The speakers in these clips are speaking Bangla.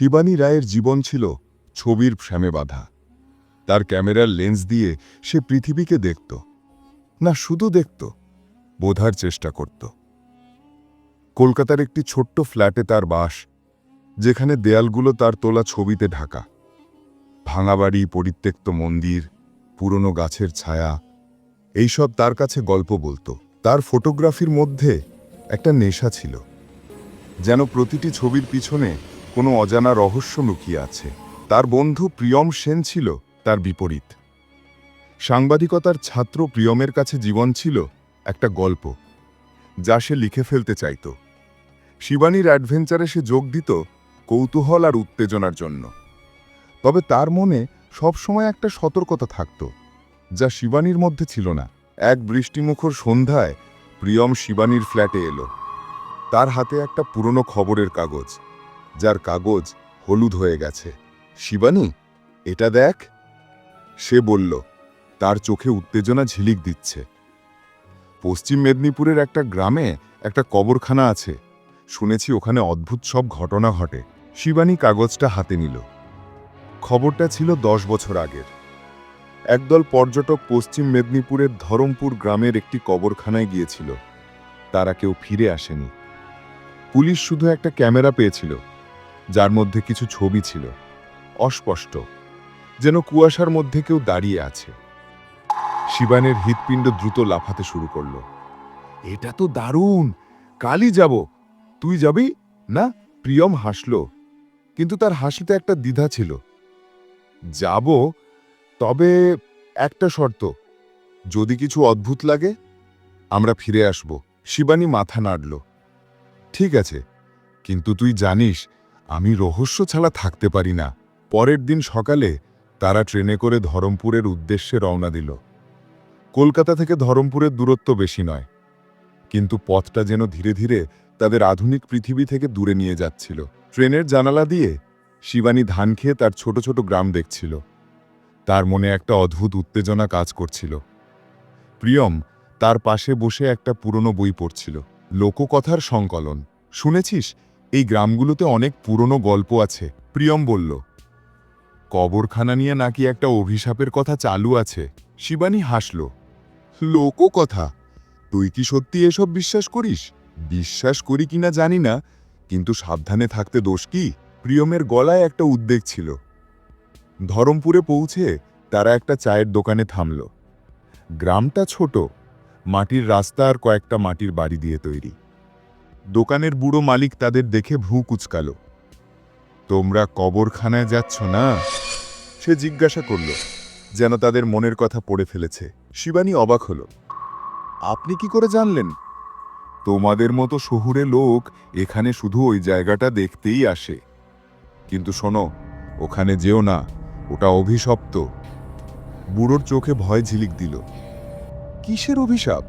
শিবানী রায়ের জীবন ছিল ছবির ফ্রেমে বাঁধা। তার ক্যামেরার লেন্স দিয়ে সে পৃথিবীকে দেখত। না, শুধু দেখত, বোধার চেষ্টা করত। কলকাতার একটি ছোট্ট ফ্ল্যাটে তার বাস, যেখানে দেয়ালগুলো তার তোলা ছবিতে ঢাকা। ভাঙাবাড়ি পরিত্যক্ত মন্দির, পুরনো গাছের ছায়া, এইসব তার কাছে গল্প বলতো। তার ফটোগ্রাফির মধ্যে একটা নেশা ছিল, যেন প্রতিটি ছবির পিছনে কোনো অজানা রহস্য লুকিয়ে আছে। তার বন্ধু প্রিয়ম সেন ছিল তার বিপরীত। সাংবাদিকতার ছাত্র প্রিয়মের কাছে জীবন ছিল একটা গল্প, যা সে লিখে ফেলতে চাইত। শিবানীর অ্যাডভেঞ্চারে সে যোগ দিত কৌতূহল আর উত্তেজনার জন্য। তবে তার মনে সবসময় একটা সতর্কতা থাকত, যা শিবানীর মধ্যে ছিল না। এক বৃষ্টিমুখর সন্ধ্যায় প্রিয়ম শিবানীর ফ্ল্যাটে এলো। তার হাতে একটা পুরনো খবরের কাগজ। যার কাগজ হলুদ হয়ে গেছে। শিবানী, এটা দেখ। সে বলল, তার চোখে উত্তেজনা ঝিলিক দিচ্ছে। পশ্চিম মেদিনীপুরের একটা গ্রামে একটা কবরখানা আছে। শুনেছি ওখানে অদ্ভুত সব ঘটনা ঘটে। শিবানী কাগজটা হাতে নিল। খবরটা ছিল দশ বছর আগের। একদল পর্যটক পশ্চিম মেদিনীপুরের ধরমপুর গ্রামের একটি কবরখানায় গিয়েছিল। তারা কেউ ফিরে আসেনি। পুলিশ শুধু একটা ক্যামেরা পেয়েছিল। যার মধ্যে কিছু ছবি ছিল, অস্পষ্ট, যেন কুয়াশার মধ্যে কেউ দাঁড়িয়ে আছে। শিবানের হৃৎপিণ্ড দ্রুত লাফাতে শুরু করল। এটা তো দারুণ! কালই যাব। তুই যাবি? না, প্রিয়ম হাসল। কিন্তু তার হাসিতে একটা দ্বিধা ছিল। যাব, তবে একটা শর্ত, যদি কিছু অদ্ভুত লাগে, আমরা ফিরে আসব। শিবানী মাথা নাড়ল। ঠিক আছে, কিন্তু তুই জানিস আমি রহস্য ছাড়া থাকতে পারি না। পরের দিন সকালে তারা ট্রেনে করে ধরমপুরের উদ্দেশ্যে রওনা দিল। কলকাতা থেকে ধরমপুরের দূরত্ব বেশি নয়। কিন্তু পথটা যেন ধীরে ধীরে তাদের আধুনিক পৃথিবী থেকে দূরে নিয়ে যাচ্ছিল। ট্রেনের জানালা দিয়ে শিবানী ধান খেয়ে তার ছোট ছোট গ্রাম দেখছিল। তার মনে একটা অদ্ভুত উত্তেজনা কাজ করছিল। প্রিয়ম তার পাশে বসে একটা পুরনো বই পড়ছিল। লোককথার সংকলন। শুনেছিস? এই গ্রামগুলোতে অনেক পুরনো গল্প আছে। প্রিয়ম বলল, কবরখানা নিয়ে নাকি একটা অভিশাপের কথা চালু আছে। শিবানী হাসল লোককথা তুই কি সত্যি এসব বিশ্বাস করিস? বিশ্বাস করি কিনা জানি না, কিন্তু সাবধানে থাকতে দোষ কি? প্রিয়মের গলায় একটা উদ্বেগ ছিল। ধরমপুরে পৌঁছে তারা একটা চায়ের দোকানে থামল। গ্রামটা ছোট, মাটির রাস্তা আর কয়েকটা মাটির বাড়ি দিয়ে তৈরি। দোকানের বুড়ো মালিক তাদের দেখে ভ্রু কুচকাল। তোমরা কবরখানায় যাচ্ছ না? সে জিজ্ঞাসা করল, যেন তাদের মনের কথা পড়ে ফেলেছে। শিবানী অবাক হল, আপনি কি করে জানলেন? তোমাদের মতো শহুরে লোক এখানে শুধু ওই জায়গাটা দেখতেই আসে। কিন্তু শোনো, ওখানে যেও না, ওটা অভিশপ্ত। বুড়োর চোখে ভয় ঝিলিক দিল, কিসের অভিশাপ?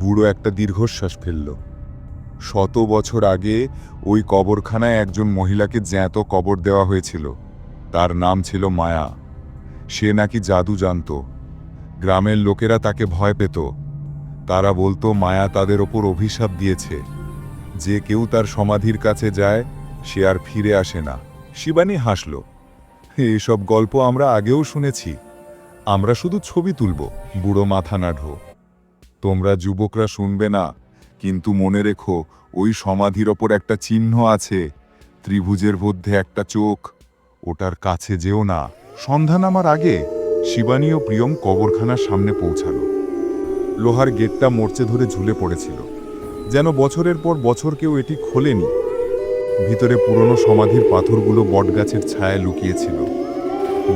বুড়ো একটা দীর্ঘশ্বাস ফেলল শত বছর আগে ওই কবরখানায় একজন মহিলাকে জ্যাঁত কবর দেওয়া হয়েছিল। তার নাম ছিল মায়া। সে নাকি জাদু জানত। গ্রামের লোকেরা তাকে ভয় পেত। তারা বলতো, মায়া তাদের ওপর অভিশাপ দিয়েছে। যে কেউ তার সমাধির কাছে যায়, সে আর ফিরে আসে না। শিবানী হাসল, এসব গল্প আমরা আগেও শুনেছি। আমরা শুধু ছবি তুলব, বুড়ো মাথা নাঢো তোমরা যুবকরা শুনবে না। কিন্তু মনে রেখো, ওই সমাধির ওপর একটা চিহ্ন আছে, ত্রিভুজের মধ্যে একটা চোখ, ওটার কাছে যেও না। সন্ধ্যা নামার আগে শিবানী ও প্রিয়ম কবরখানার সামনে পৌঁছালো। লোহার গেটটা মরচে ধরে ঝুলে পড়েছিল। যেন বছরের পর বছর কেউ এটি খোলেনি। ভিতরে পুরনো সমাধির পাথরগুলো বটগাছের ছায়া লুকিয়েছিল।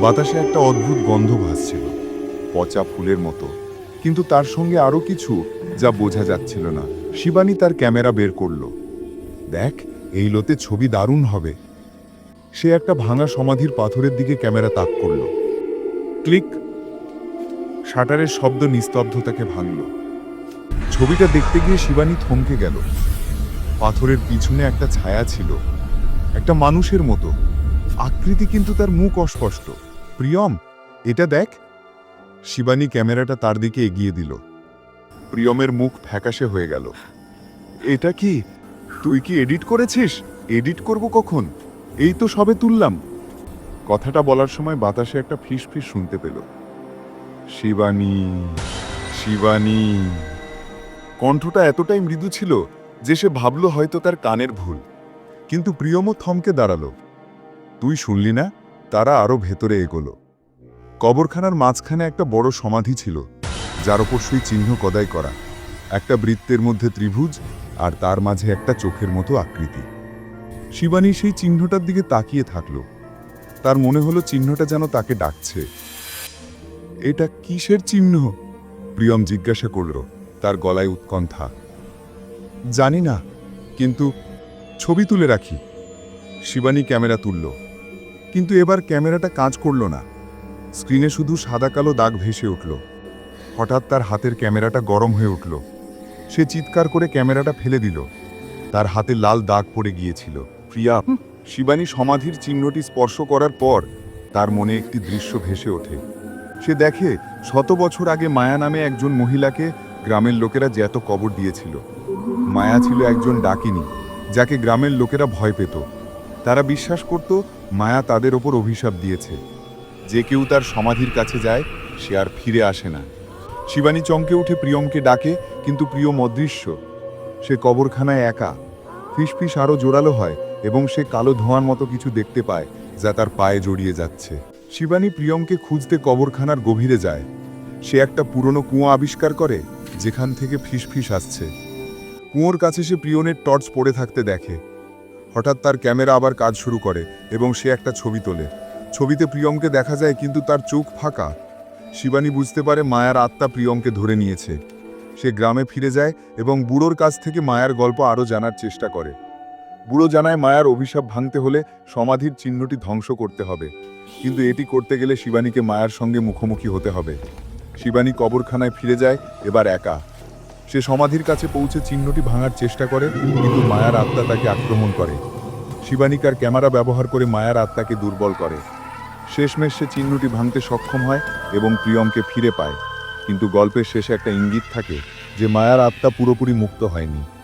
বাতাসে একটা অদ্ভুত গন্ধ ভাসছিল, পচা ফুলের মতো। কিন্তু তার সঙ্গে আরও কিছু যা বোঝা যাচ্ছিল না। শিবানী তার ক্যামেরা বের করল। দেখ, এই লোতে ছবি দারুণ হবে। সে একটা ভাঙা সমাধির পাথরের দিকে ক্যামেরা তাক করল। ক্লিক। শাটারের শব্দ নিস্তব্ধতাকে ভাঙল। ছবিটা দেখতে গিয়ে শিবানী থমকে গেল। পাথরের পিছনে একটা ছায়া ছিল। একটা মানুষের মতো। আকৃতি কিন্তু তার মুখ অস্পষ্ট। প্রিয়ম, এটা দেখ। শিবানী ক্যামেরাটা তার দিকে এগিয়ে দিল। প্রিয়মের মুখ ফ্যাকাশে হয়ে গেল। এটা কি? তুই কি এডিট করেছিস? এডিট করব কখন? এই তো সবে তুললাম। কথাটা বলার সময় বাতাসে একটা ফিস ফিস শুনতে পেল। শিবানী শিবানী। কণ্ঠটা এতটাই মৃদু ছিল যে সে ভাবল হয়তো তার কানের ভুল। কিন্তু প্রিয়মও থমকে দাঁড়াল। তুই শুনলি না? তারা আরও ভেতরে এগোলো। কবরখানার মাঝখানে একটা বড় সমাধি ছিল। যার ওপর সেই চিহ্ন কদাই করা। একটা বৃত্তের মধ্যে ত্রিভুজ আর তার মাঝে একটা চোখের মতো আকৃতি। শিবানী সেই চিহ্নটার দিকে তাকিয়ে থাকল। তার মনে হলো চিহ্নটা যেন তাকে ডাকছে। এটা কিসের চিহ্ন? প্রিয়ম জিজ্ঞাসা করল তার গলায় উৎকণ্ঠা। জানি না, কিন্তু ছবি তুলে রাখি। শিবানী ক্যামেরা তুলল। কিন্তু এবার ক্যামেরাটা কাজ করল না। স্ক্রিনে শুধু সাদা কালো দাগ ভেসে উঠল। হঠাৎ তার হাতের ক্যামেরাটা গরম হয়ে উঠল। সে চিৎকার করে ক্যামেরাটা ফেলে দিল। তার হাতে লাল দাগ পড়ে গিয়েছিল। প্রিয়া শিবানী সমাধির চিহ্নটি স্পর্শ করার পর তার মনে একটি দৃশ্য ভেসে ওঠে। সে দেখে শত বছর আগে মায়া নামে একজন মহিলাকে গ্রামের লোকেরা জ্যাত কবর দিয়েছিল। মায়া ছিল একজন ডাকিনী, যাকে গ্রামের লোকেরা ভয় পেত। তারা বিশ্বাস করত মায়া তাদের ওপর অভিশাপ দিয়েছে। যে কেউ তার সমাধির কাছে যায়, সে আর ফিরে আসে না। শিবানী চমকে উঠে প্রিয়মকে ডাকে, কিন্তু প্রিয়ম অদৃশ্য সে কবরখানায় একা। ফিসফিস আরও জোরালো হয় এবং সে কালো ধোঁয়ার মতো কিছু দেখতে পায়, যা তার পায়ে জড়িয়ে যাচ্ছে। শিবানী প্রিয়মকে খুঁজতে কবরখানার গভীরে যায়। সে একটা পুরনো কুঁয়ো আবিষ্কার করে, যেখান থেকে ফিসফিস আসছে। কুয়োর কাছে সে প্রিয়নের টর্চ পড়ে থাকতে দেখে। হঠাৎ তার ক্যামেরা আবার কাজ শুরু করে এবং সে একটা ছবি তোলে। ছবিতে প্রিয়মকে দেখা যায়, কিন্তু তার চোখ ফাঁকা। শিবানী বুঝতে পারে মায়ার আত্মা প্রিয়মকে ধরে নিয়েছে। সে গ্রামে ফিরে যায় এবং বুড়োর কাছ থেকে মায়ার গল্প আরও জানার চেষ্টা করে। বুড়ো জানায় মায়ার অভিশাপ ভাঙতে হলে সমাধির চিহ্নটি ধ্বংস করতে হবে। কিন্তু এটি করতে গেলে শিবানীকে মায়ার সঙ্গে মুখোমুখি হতে হবে। শিবানী কবরখানায় ফিরে যায়, এবার একা। সে সমাধির কাছে পৌঁছে চিহ্নটি ভাঙার চেষ্টা করে, কিন্তু মায়ার আত্মা তাকে আক্রমণ করে। শিবানী শিবানিকার ক্যামেরা ব্যবহার করে মায়ার আত্মাকে দুর্বল করে। শেষমেশ সে চিহ্নটি ভাঙতে সক্ষম হয় এবং প্রিয়মকে ফিরে পায়। কিন্তু গল্পের শেষে একটা ইঙ্গিত থাকে যে, মায়ার আত্মা পুরোপুরি মুক্ত হয়নি।